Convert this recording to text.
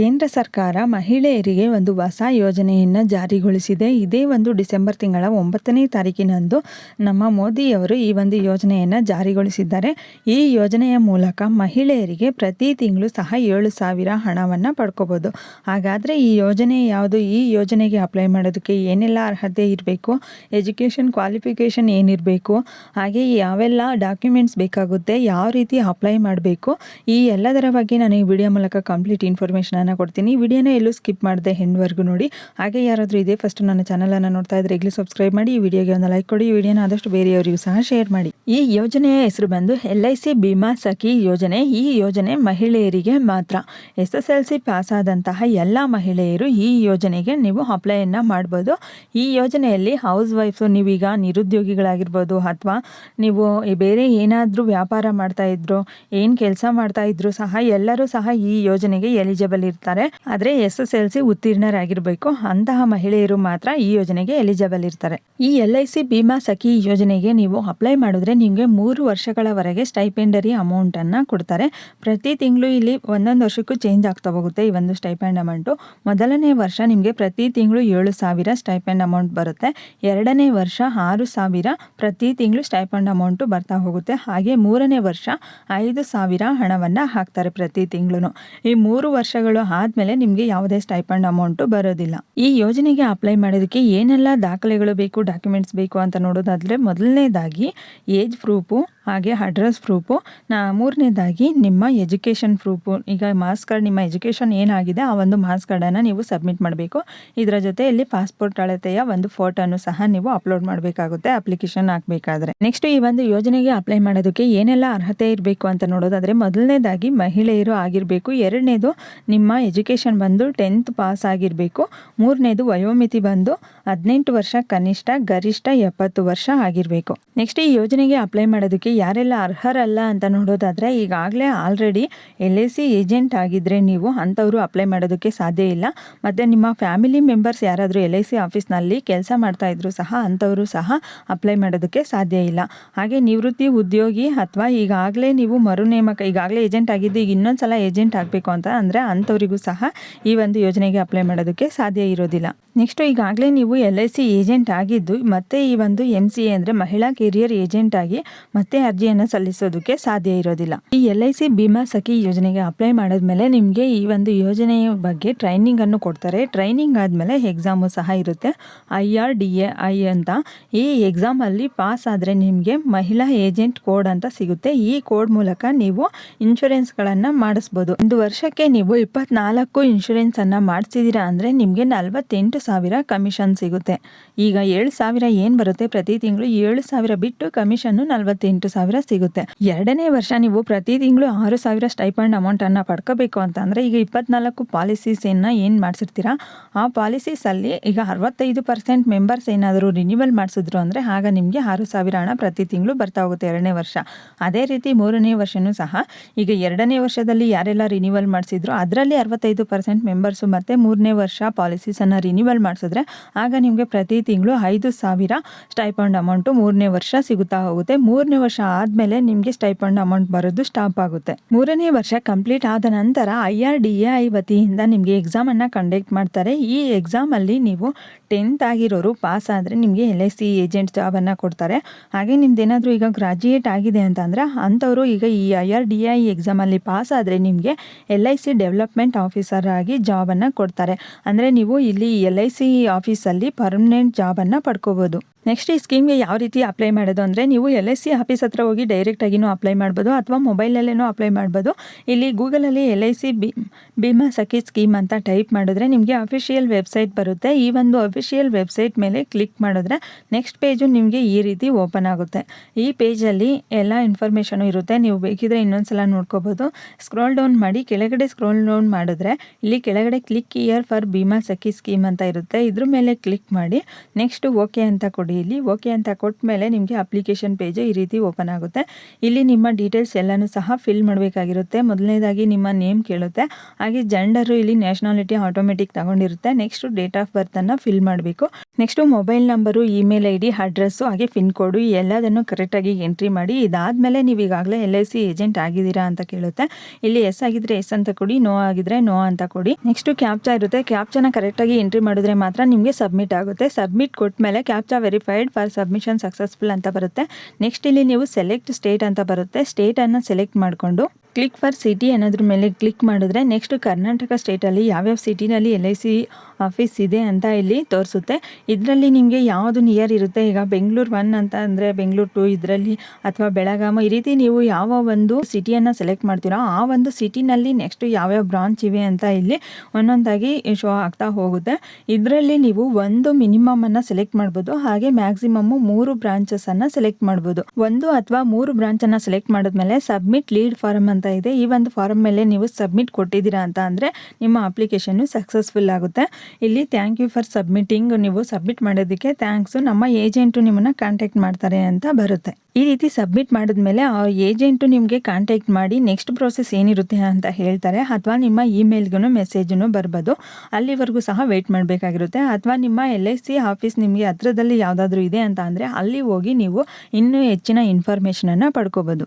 ಕೇಂದ್ರ ಸರ್ಕಾರ ಮಹಿಳೆಯರಿಗೆ ಒಂದು ಹೊಸ ಯೋಜನೆಯನ್ನು ಜಾರಿಗೊಳಿಸಿದೆ. ಇದೇ ಒಂದು ಡಿಸೆಂಬರ್ ತಿಂಗಳ ಒಂಬತ್ತನೇ ತಾರೀಕಿನಂದು ನಮ್ಮ ಮೋದಿಯವರು ಈ ಒಂದು ಯೋಜನೆಯನ್ನು ಜಾರಿಗೊಳಿಸಿದ್ದಾರೆ. ಈ ಯೋಜನೆಯ ಮೂಲಕ ಮಹಿಳೆಯರಿಗೆ ಪ್ರತಿ ತಿಂಗಳು ಸಹ ಏಳು ಸಾವಿರ ಹಣವನ್ನು ಪಡ್ಕೋಬೋದು. ಹಾಗಾದರೆ ಈ ಯೋಜನೆ ಯಾವುದು? ಈ ಯೋಜನೆಗೆ ಅಪ್ಲೈ ಮಾಡೋದಕ್ಕೆ ಏನೆಲ್ಲ ಅರ್ಹತೆ ಇರಬೇಕು? ಎಜುಕೇಷನ್ ಕ್ವಾಲಿಫಿಕೇಷನ್ ಏನಿರಬೇಕು? ಹಾಗೆ ಯಾವೆಲ್ಲ ಡಾಕ್ಯುಮೆಂಟ್ಸ್ ಬೇಕಾಗುತ್ತೆ? ಯಾವ ರೀತಿ ಅಪ್ಲೈ ಮಾಡಬೇಕು? ಈ ಎಲ್ಲದರ ಬಗ್ಗೆ ನಾನು ಈ ವಿಡಿಯೋ ಮೂಲಕ ಕಂಪ್ಲೀಟ್ ಇನ್ಫಾರ್ಮೇಷನನ್ನು ಕೊಡ್ತೀನಿ. ವಿಡಿಯೋನ ಎಲ್ಲೂ ಸ್ಕಿಪ್ ಮಾಡಿದೆ ಹೆಣ್ವರೆಗೂ ನೋಡಿ. ಹಾಗೆ ಯಾರಾದರೂ ಇದೇ ಫಸ್ಟ್ ನನ್ನ ಚಾನಲನ್ನು ನೋಡ್ತಾ ಇದ್ರೆ ಈಗಲೂ ಸಬ್ಸ್ಕ್ರೈಬ್ ಮಾಡಿ, ಈ ವಿಡಿಯೋಗೆ ಒಂದು ಲೈಕ್ ಕೊಡಿ. ಈ ವಿಡಿಯೋನ ಆದಷ್ಟು ಬೇರೆಯವರಿಗೂ ಸಹ ಶೇರ್ ಮಾಡಿ. ಈ ಯೋಜನೆಯ ಹೆಸರು ಬಂದು L I C Bima Sakhi ಯೋಜನೆ. ಈ ಯೋಜನೆ ಮಹಿಳೆಯರಿಗೆ ಮಾತ್ರ. S S L C pass ಆದಂತಹ ಎಲ್ಲ ಮಹಿಳೆಯರು ಈ ಯೋಜನೆಗೆ ನೀವು ಅಪ್ಲೈಯನ್ನು ಮಾಡ್ಬೋದು. ಈ ಯೋಜನೆಯಲ್ಲಿ ಹೌಸ್ ವೈಫು ನೀವೀಗ ನಿರುದ್ಯೋಗಿಗಳಾಗಿರ್ಬೋದು ಅಥವಾ ನೀವು ಬೇರೆ ಏನಾದರೂ ವ್ಯಾಪಾರ ಮಾಡ್ತಾ ಇದ್ರು, ಏನು ಕೆಲಸ ಮಾಡ್ತಾ ಇದ್ರು ಸಹ ಎಲ್ಲರೂ ಸಹ ಈ ಯೋಜನೆಗೆ ಎಲಿಜಿಬಲ್ ಇರ್ತಾರೆ. ಆದರೆ ಎಸ್ ಎಸ್ ಎಲ್ ಸಿ ಉತ್ತೀರ್ಣರಾಗಿರಬೇಕು. ಅಂತಹ ಮಹಿಳೆಯರು ಮಾತ್ರ ಈ ಯೋಜನೆಗೆ ಎಲಿಜಿಬಲ್ ಇರ್ತಾರೆ. ಈ L I C Bima Sakhi ಯೋಜನೆಗೆ ನೀವು ಅಪ್ಲೈ ಮಾಡಿದ್ರೆ ನಿಮಗೆ ಮೂರು ವರ್ಷಗಳವರೆಗೆ ಸ್ಟೈಪೆಂಡರಿ ಅಮೌಂಟ್ ಅನ್ನ ಕೊಡ್ತಾರೆ. ಪ್ರತಿ ತಿಂಗಳು ಇಲ್ಲಿ ಒಂದೊಂದು ವರ್ಷಕ್ಕೂ ಚೇಂಜ್ ಆಗ್ತಾ ಹೋಗುತ್ತೆ ಈ ಒಂದು ಸ್ಟೈಪೆಂಡ್ ಅಮೌಂಟು ಮೊದಲನೇ ವರ್ಷ ನಿಮಗೆ ಪ್ರತಿ ತಿಂಗಳು ಏಳು ಸಾವಿರ ಸ್ಟೈಪೆಂಡ್ ಅಮೌಂಟ್ ಬರುತ್ತೆ. ಎರಡನೇ ವರ್ಷ ಆರು ಸಾವಿರ ಪ್ರತಿ ತಿಂಗಳು ಸ್ಟೈಪೆಂಡ್ ಅಮೌಂಟು ಬರ್ತಾ ಹೋಗುತ್ತೆ. ಹಾಗೆ ಮೂರನೇ ವರ್ಷ ಐದು ಸಾವಿರ ಹಣವನ್ನು ಹಾಕ್ತಾರೆ ಪ್ರತಿ ತಿಂಗಳು ಈ ಮೂರು ವರ್ಷಗಳು ಆದಮೇಲೆ ನಿಮಗೆ ಯಾವುದೇ ಸ್ಟೈಪಂಡ್ ಅಮೌಂಟು ಬರೋದಿಲ್ಲ. ಈ ಯೋಜನೆಗೆ ಅಪ್ಲೈ ಮಾಡೋದಕ್ಕೆ ಏನೆಲ್ಲ ದಾಖಲೆಗಳು ಬೇಕು ಡಾಕ್ಯುಮೆಂಟ್ಸ್ ಬೇಕು ಅಂತ ನೋಡೋದಾದರೆ ಮೊದಲನೇದಾಗಿ ಏಜ್ ಪ್ರೂಫು ಹಾಗೆ ಅಡ್ರೆಸ್ ಪ್ರೂಫು ನಾ ಮೂರನೇದಾಗಿ ನಿಮ್ಮ ಎಜುಕೇಷನ್ ಪ್ರೂಫು ಈಗ ಮಾರ್ಕ್ಸ್ ಕಾರ್ಡ್ ನಿಮ್ಮ ಎಜುಕೇಷನ್ ಏನಾಗಿದೆ, ಆ ಒಂದು ಮಾರ್ಕ್ಸ್ ಕಾರ್ಡನ್ನು ನೀವು ಸಬ್ಮಿಟ್ ಮಾಡಬೇಕು. ಇದರ ಜೊತೆಯಲ್ಲಿ ಪಾಸ್ಪೋರ್ಟ್ ಅಳತೆಯ ಒಂದು ಫೋಟೋನು ಸಹ ನೀವು ಅಪ್ಲೋಡ್ ಮಾಡಬೇಕಾಗುತ್ತೆ ಅಪ್ಲಿಕೇಶನ್ ಹಾಕಬೇಕಾದ್ರೆ. ನೆಕ್ಸ್ಟ್ ಈ ಒಂದು ಯೋಜನೆಗೆ ಅಪ್ಲೈ ಮಾಡೋದಕ್ಕೆ ಏನೆಲ್ಲ ಅರ್ಹತೆ ಇರಬೇಕು ಅಂತ ನೋಡೋದಾದರೆ ಮೊದಲನೇದಾಗಿ ಮಹಿಳೆಯರು ಆಗಿರಬೇಕು. ಎರಡನೇದು ನಿಮ್ಮ ಎಜುಕೇಷನ್ ಬಂದು ಟೆಂತ್ ಪಾಸ್ ಆಗಿರಬೇಕು. ಮೂರನೇದು ವಯೋಮಿತಿ ಬಂದು ಹದಿನೆಂಟು ವರ್ಷ ಕನಿಷ್ಠ, ಗರಿಷ್ಠ ಎಪ್ಪತ್ತು ವರ್ಷ ಆಗಿರಬೇಕು. ನೆಕ್ಸ್ಟ್ ಈ ಯೋಜನೆಗೆ ಅಪ್ಲೈ ಮಾಡೋದಕ್ಕೆ ಯಾರೆಲ್ಲ ಅರ್ಹರಲ್ಲ ಅಂತ ನೋಡೋದಾದರೆ ಈಗಾಗಲೇ already L I C agent ಆಗಿದ್ದರೆ ನೀವು ಅಂಥವರು ಅಪ್ಲೈ ಮಾಡೋದಕ್ಕೆ ಸಾಧ್ಯ ಇಲ್ಲ. ಮತ್ತು ನಿಮ್ಮ ಫ್ಯಾಮಿಲಿ ಮೆಂಬರ್ಸ್ ಯಾರಾದರೂ ಎಲ್ ಐ ಸಿ ಆಫೀಸ್ನಲ್ಲಿ ಕೆಲಸ ಮಾಡ್ತಾ ಇದ್ರು ಸಹ ಅಂಥವರು ಸಹ ಅಪ್ಲೈ ಮಾಡೋದಕ್ಕೆ ಸಾಧ್ಯ ಇಲ್ಲ. ಹಾಗೆ ನಿವೃತ್ತಿ ಉದ್ಯೋಗಿ ಅಥವಾ ಈಗಾಗಲೇ ನೀವು ಮರು ನೇಮಕ ಈಗಾಗಲೇ ಏಜೆಂಟ್ ಆಗಿದ್ದು ಈಗ ಇನ್ನೊಂದು ಸಲ ಏಜೆಂಟ್ ಆಗಬೇಕು ಅಂತ ಅಂದರೆ ಅಂಥವರಿಗೂ ಸಹ ಈ ಒಂದು ಯೋಜನೆಗೆ ಅಪ್ಲೈ ಮಾಡೋದಕ್ಕೆ ಸಾಧ್ಯ ಇರೋದಿಲ್ಲ. ನೆಕ್ಸ್ಟು ಈಗಾಗಲೇ ನೀವು ಎಲ್ ಐ ಸಿ ಏಜೆಂಟ್ ಆಗಿದ್ದು, ಮತ್ತೆ ಈ ಒಂದು ಎಂ ಸಿ ಎ ಅಂದರೆ ಮಹಿಳಾ ಕೆರಿಯರ್ ಏಜೆಂಟ್ ಆಗಿ ಮತ್ತೆ ಅರ್ಜಿಯನ್ನು ಸಲ್ಲಿಸೋದಕ್ಕೆ ಸಾಧ್ಯ ಇರೋದಿಲ್ಲ. ಈ L I C Bima Sakhi ಯೋಜನೆಗೆ ಅಪ್ಲೈ ಮಾಡಿದ್ಮೇಲೆ ನಿಮಗೆ ಈ ಒಂದು ಯೋಜನೆಯ ಬಗ್ಗೆ ಟ್ರೈನಿಂಗ್ ಅನ್ನು ಕೊಡ್ತಾರೆ. ಟ್ರೈನಿಂಗ್ ಆದಮೇಲೆ ಎಕ್ಸಾಮು ಸಹ ಇರುತ್ತೆ. I R D A, I ಅಂತ. ಈ ಎಕ್ಸಾಮಲ್ಲಿ ಪಾಸ್ ಆದರೆ ನಿಮಗೆ ಮಹಿಳಾ ಏಜೆಂಟ್ ಕೋಡ್ ಅಂತ ಸಿಗುತ್ತೆ. ಈ ಕೋಡ್ ಮೂಲಕ ನೀವು ಇನ್ಶೂರೆನ್ಸ್ಗಳನ್ನು ಮಾಡಿಸ್ಬೋದು. ಒಂದು ವರ್ಷಕ್ಕೆ ನೀವು ಇಪ್ಪತ್ನಾಲ್ಕು ಇನ್ಶೂರೆನ್ಸನ್ನು ಮಾಡಿಸಿದ್ದೀರಾ ಅಂದರೆ ನಿಮಗೆ ನಲವತ್ತೆಂಟು ಸಾವಿರ ಕಮಿಷನ್ ಸಿಗುತ್ತೆ. ಈಗ ಏಳು ಸಾವಿರ ಏನು ಬರುತ್ತೆ? ಪ್ರತಿ ತಿಂಗಳು ಏಳು ಸಾವಿರ ಬಿಟ್ಟು ಕಮಿಷನ್ನು ನಲವತ್ತೆಂಟು ಸಾವಿರ ಸಿಗುತ್ತೆ. ಎರಡನೇ ವರ್ಷ ನೀವು ಪ್ರತಿ ತಿಂಗಳು ಆರು ಸಾವಿರ ಸ್ಟೈಪಂಡ್ ಅಮೌಂಟನ್ನು ಪಡ್ಕೋಬೇಕು ಅಂತಂದರೆ ಈಗ ಇಪ್ಪತ್ನಾಲ್ಕು ಪಾಲಿಸೀಸನ್ನು ಏನು ಮಾಡಿಸಿರ್ತೀರಾ? ಆ ಪಾಲಿಸೀಸಲ್ಲಿ ಈಗ ಅರವತ್ತೈದು ಪರ್ಸೆಂಟ್ ಮೆಂಬರ್ಸ್ ಏನಾದರೂ ರಿನ್ಯೂವಲ್ ಮಾಡಿಸಿದ್ರು ಅಂದರೆ ಆಗ ನಿಮಗೆ ಆರು ಸಾವಿರ ಹಣ ಪ್ರತಿ ತಿಂಗಳು ಬರ್ತಾ ಹೋಗುತ್ತೆ ಎರಡನೇ ವರ್ಷ. ಅದೇ ರೀತಿ ಮೂರನೇ ವರ್ಷನೂ ಸಹ ಈಗ ಎರಡನೇ ವರ್ಷದಲ್ಲಿ ಯಾರೆಲ್ಲ ರಿನ್ಯೂವಲ್ ಮಾಡಿಸಿದ್ರು, ಅದರಲ್ಲಿ ಅರವತ್ತೈದು ಪರ್ಸೆಂಟ್ ಮೆಂಬರ್ಸು ಮತ್ತು ಮೂರನೇ ವರ್ಷ ಪಾಲಿಸೀಸನ್ನು ರಿನ್ಯೂವಲ್ ಮಾಡಿಸಿದ್ರೆ ಆಗ ನಿಮಗೆ ಪ್ರತಿ ತಿಂಗಳು ಐದು ಸಾವಿರ ಸ್ಟೈಪಂಡ್ ಅಮೌಂಟು ಮೂರನೇ ವರ್ಷ ಸಿಗುತ್ತಾ ಹೋಗುತ್ತೆ. ಮೂರನೇ ವರ್ಷ ಆದಮೇಲೆ ನಿಮಗೆ ಸ್ಟೈಪಂಡ್ ಅಮೌಂಟ್ ಬರೋದು ಸ್ಟಾಪ್ ಆಗುತ್ತೆ. ಮೂರನೇ ವರ್ಷ ಕಂಪ್ಲೀಟ್ ಆದ ನಂತರ I R D A I ವತಿಯಿಂದ ನಿಮಗೆ ಎಕ್ಸಾಮನ್ನು ಕಂಡಕ್ಟ್ ಮಾಡ್ತಾರೆ. ಈ ಎಕ್ಸಾಮಲ್ಲಿ ನೀವು ಟೆಂತ್ ಆಗಿರೋರು ಪಾಸ್ ಆದರೆ ನಿಮಗೆ ಎಲ್ ಐ ಸಿ ಏಜೆಂಟ್ ಜಾಬನ್ನು ಕೊಡ್ತಾರೆ. ಹಾಗೆ ನಿಮ್ದೇನಾದರೂ ಈಗ ಗ್ರಾಜ್ಯುಯೇಟ್ ಆಗಿದೆ ಅಂತಂದರೆ ಅಂಥವರು ಈಗ ಈ ಐ ಆರ್ ಡಿ ಐ ಎಕ್ಸಾಮಲ್ಲಿ ಪಾಸ್ ಆದರೆ ನಿಮಗೆ L I C development officer ಆಗಿ ಜಾಬನ್ನು ಕೊಡ್ತಾರೆ. ಅಂದರೆ ನೀವು ಇಲ್ಲಿ ಎಲ್ ಐ ಸಿ ಆಫೀಸಲ್ಲಿ ಪರ್ಮನೆಂಟ್ ಜಾಬನ್ನು ಪಡ್ಕೋಬೋದು. ನೆಕ್ಸ್ಟ್ ಈ ಸ್ಕೀಮ್ಗೆ ಯಾವ ರೀತಿ ಅಪ್ಲೈ ಮಾಡೋದು ಅಂದರೆ ನೀವು ಎಲ್ ಐ ಸಿ ಆಫೀಸ್ ಹತ್ರ ಹೋಗಿ ಡೈರೆಕ್ಟಾಗಿನೂ ಅಪ್ಲೈ ಮಾಡ್ಬೋದು ಅಥವಾ ಮೊಬೈಲಲ್ಲೇನೂ ಅಪ್ಲೈ ಮಾಡ್ಬೋದು. ಇಲ್ಲಿ ಗೂಗಲಲ್ಲಿ L I C B Bima Sakhi scheme ಅಂತ ಟೈಪ್ ಮಾಡಿದ್ರೆ ನಿಮಗೆ ಅಫಿಷಿಯಲ್ ವೆಬ್ಸೈಟ್ ಬರುತ್ತೆ. ಈ ಒಂದು ಅಫಿಷಿಯಲ್ ವೆಬ್ಸೈಟ್ ಮೇಲೆ ಕ್ಲಿಕ್ ಮಾಡಿದ್ರೆ ನೆಕ್ಸ್ಟ್ ಪೇಜು ನಿಮಗೆ ಈ ರೀತಿ ಓಪನ್ ಆಗುತ್ತೆ. ಈ ಪೇಜಲ್ಲಿ ಎಲ್ಲ ಇನ್ಫಾರ್ಮೇಷನು ಇರುತ್ತೆ. ನೀವು ಬೇಕಿದ್ರೆ ಇನ್ನೊಂದ್ಸಲ ನೋಡ್ಕೋಬೋದು. ಸ್ಕ್ರೋಲ್ ಡೌನ್ ಮಾಡಿ, ಕೆಳಗಡೆ ಸ್ಕ್ರೋಲ್ ಡೌನ್ ಮಾಡಿದ್ರೆ ಇಲ್ಲಿ ಕೆಳಗಡೆ click here for Bima Sakhi scheme ಅಂತ ಇರುತ್ತೆ. ಇದ್ರ ಮೇಲೆ ಕ್ಲಿಕ್ ಮಾಡಿ ನೆಕ್ಸ್ಟ್ ಓಕೆ ಅಂತ ಕೊಡಿ. ಕೊಡಿ ಇಲ್ಲಿ. ಓಕೆ ಅಂತ ಕೊಟ್ಟ ಮೇಲೆ ನಿಮಗೆ ಅಪ್ಲಿಕೇಶನ್ ಪೇಜ್ ಈ ರೀತಿ ಓಪನ್ ಆಗುತ್ತೆ. ಇಲ್ಲಿ ನಿಮ್ಮ ಡೀಟೇಲ್ಸ್ ಎಲ್ಲನೂ ಸಹ ಫಿಲ್ ಮಾಡಬೇಕಾಗಿರುತ್ತೆ. ಮೊದಲನೇದಾಗಿ ನಿಮ್ಮ ನೇಮ್ ಕೇಳುತ್ತೆ. ಹಾಗೆ ಜೆಂಡರು ಇಲ್ಲಿ ನ್ಯಾಷನಾಲಿಟಿ ಆಟೋಮೆಟಿಕ್ ತಗೊಂಡಿರುತ್ತೆ. ನೆಕ್ಸ್ಟ್ ಡೇಟ್ ಆಫ್ ಬರ್ತನ್ನು ಫಿಲ್ ಮಾಡಬೇಕು. Next mobile number email I D address ಹಾಗೆ ಪಿನ್ ಕೋಡು ಎಲ್ಲದನ್ನು ಕರೆಕ್ಟಾಗಿ ಎಂಟ್ರಿ ಮಾಡಿ. ಇದಾದಮೇಲೆ ನೀವು ಈಗಾಗಲೇ ಎಲ್ ಐ ಸಿ ಏಜೆಂಟ್ ಆಗಿದ್ದೀರಾ ಅಂತ ಕೇಳುತ್ತೆ. ಇಲ್ಲಿ ಎಸ್ ಆಗಿದ್ರೆ ಎಸ್ ಅಂತ ಕೊಡಿ ನೋ ಆಗಿದ್ರೆ ನೋ ಅಂತ ಕೊಡಿ. ನೆಕ್ಸ್ಟು ಕ್ಯಾಪ್ಚಾ ಇರುತ್ತೆ. ಕ್ಯಾಪ್ಚಾನ ಕರೆಕ್ಟಾಗಿ ಎಂಟ್ರಿ ಮಾಡಿದ್ರೆ ಮಾತ್ರ ನಿಮಗೆ ಸಬ್ಮಿಟ್ ಆಗುತ್ತೆ. ಸಬ್ಮಿಟ್ ಕೊಟ್ಮೇಲೆ captcha verified for submission successful ಅಂತ ಬರುತ್ತೆ. ನೆಕ್ಸ್ಟ್ ಇಲ್ಲಿ ನೀವು ಸೆಲೆಕ್ಟ್ ಸ್ಟೇಟ್ ಅಂತ ಬರುತ್ತೆ. ಸ್ಟೇಟನ್ನು ಸೆಲೆಕ್ಟ್ ಮಾಡಿಕೊಂಡು ಕ್ಲಿಕ್ ಫಾರ್ ಸಿಟಿ ಅನ್ನೋದ್ರ ಮೇಲೆ ಕ್ಲಿಕ್ ಮಾಡಿದ್ರೆ ನೆಕ್ಸ್ಟ್ ಕರ್ನಾಟಕ ಸ್ಟೇಟಲ್ಲಿ ಯಾವ್ಯಾವ ಸಿಟಿನಲ್ಲಿ ಎಲ್ ಐ ಸಿ ಆಫೀಸ್ ಇದೆ ಅಂತ ಇಲ್ಲಿ ತೋರಿಸುತ್ತೆ. ಇದರಲ್ಲಿ ನಿಮಗೆ ಯಾವುದು ನಿಯರ್ ಇರುತ್ತೆ? ಈಗ ಬೆಂಗಳೂರು ಒನ್ ಅಂತ ಅಂದರೆ ಬೆಂಗಳೂರು ಟು ಇದರಲ್ಲಿ ಅಥವಾ ಬೆಳಗಾಮ ಈ ರೀತಿ ನೀವು ಯಾವ ಒಂದು ಸಿಟಿಯನ್ನು ಸೆಲೆಕ್ಟ್ ಮಾಡ್ತೀರೋ ಆ ಒಂದು ಸಿಟಿನಲ್ಲಿ ನೆಕ್ಸ್ಟ್ ಯಾವ್ಯಾವ ಬ್ರಾಂಚ್ ಇವೆ ಅಂತ ಇಲ್ಲಿ ಒಂದೊಂದಾಗಿ ಶೋ ಆಗ್ತಾ ಹೋಗುತ್ತೆ. ಇದರಲ್ಲಿ ನೀವು ಒಂದು ಮಿನಿಮಮ್ ಅನ್ನು ಸೆಲೆಕ್ಟ್ ಮಾಡ್ಬೋದು. ಹಾಗೆ ಮ್ಯಾಕ್ಸಿಮಮ್ ಮೂರು ಬ್ರಾಂಚಸ್ ಅನ್ನ ಸೆಲೆಕ್ಟ್ ಮಾಡ್ಬೋದು. ಒಂದು ಅಥವಾ ಮೂರು ಬ್ರಾಂಚನ್ನು ಸೆಲೆಕ್ಟ್ ಮಾಡಿದ್ಮೇಲೆ ಸಬ್ಮಿಟ್ ಲೀಡ್ ಫಾರಮ್ ಇದೆ. ಈ ಒಂದು ಫಾರಮ್ ಮೇಲೆ ನೀವು ಸಬ್ಮಿಟ್ ಕೊಟ್ಟಿದ್ದೀರಾ ಅಂತ ಅಂದರೆ ನಿಮ್ಮ ಅಪ್ಲಿಕೇಶನ್ನು ಸಕ್ಸಸ್ಫುಲ್ ಆಗುತ್ತೆ. ಇಲ್ಲಿ ಥ್ಯಾಂಕ್ ಯು ಫಾರ್ ಸಬ್ಮಿಟಿಂಗ್ ನೀವು ಸಬ್ಮಿಟ್ ಮಾಡೋದಕ್ಕೆ ಥ್ಯಾಂಕ್ಸ್ ನಮ್ಮ ಏಜೆಂಟು ನಿಮ್ಮನ್ನು ಕಾಂಟ್ಯಾಕ್ಟ್ ಮಾಡ್ತಾರೆ ಅಂತ ಬರುತ್ತೆ. ಈ ರೀತಿ ಸಬ್ಮಿಟ್ ಮಾಡಿದ್ಮೇಲೆ ಆ ಏಜೆಂಟು ನಿಮಗೆ ಕಾಂಟ್ಯಾಕ್ಟ್ ಮಾಡಿ ನೆಕ್ಸ್ಟ್ ಪ್ರೋಸೆಸ್ ಏನಿರುತ್ತೆ ಅಂತ ಹೇಳ್ತಾರೆ ಅಥವಾ ನಿಮ್ಮ ಇಮೇಲ್ಗೂ ಮೆಸೇಜನ್ನು ಬರ್ಬೋದು. ಅಲ್ಲಿವರೆಗೂ ಸಹ ವೆಯ್ಟ್ ಮಾಡಬೇಕಾಗಿರುತ್ತೆ. ಅಥವಾ ನಿಮ್ಮ ಎಲ್ ಐ ಸಿ ಆಫೀಸ್ ನಿಮಗೆ ಹತ್ರದಲ್ಲಿ ಯಾವುದಾದ್ರೂ ಇದೆ ಅಂತ ಅಂದರೆ ಅಲ್ಲಿ ಹೋಗಿ ನೀವು ಇನ್ನೂ ಹೆಚ್ಚಿನ ಇನ್ಫಾರ್ಮೇಷನನ್ನು ಪಡ್ಕೋಬೋದು.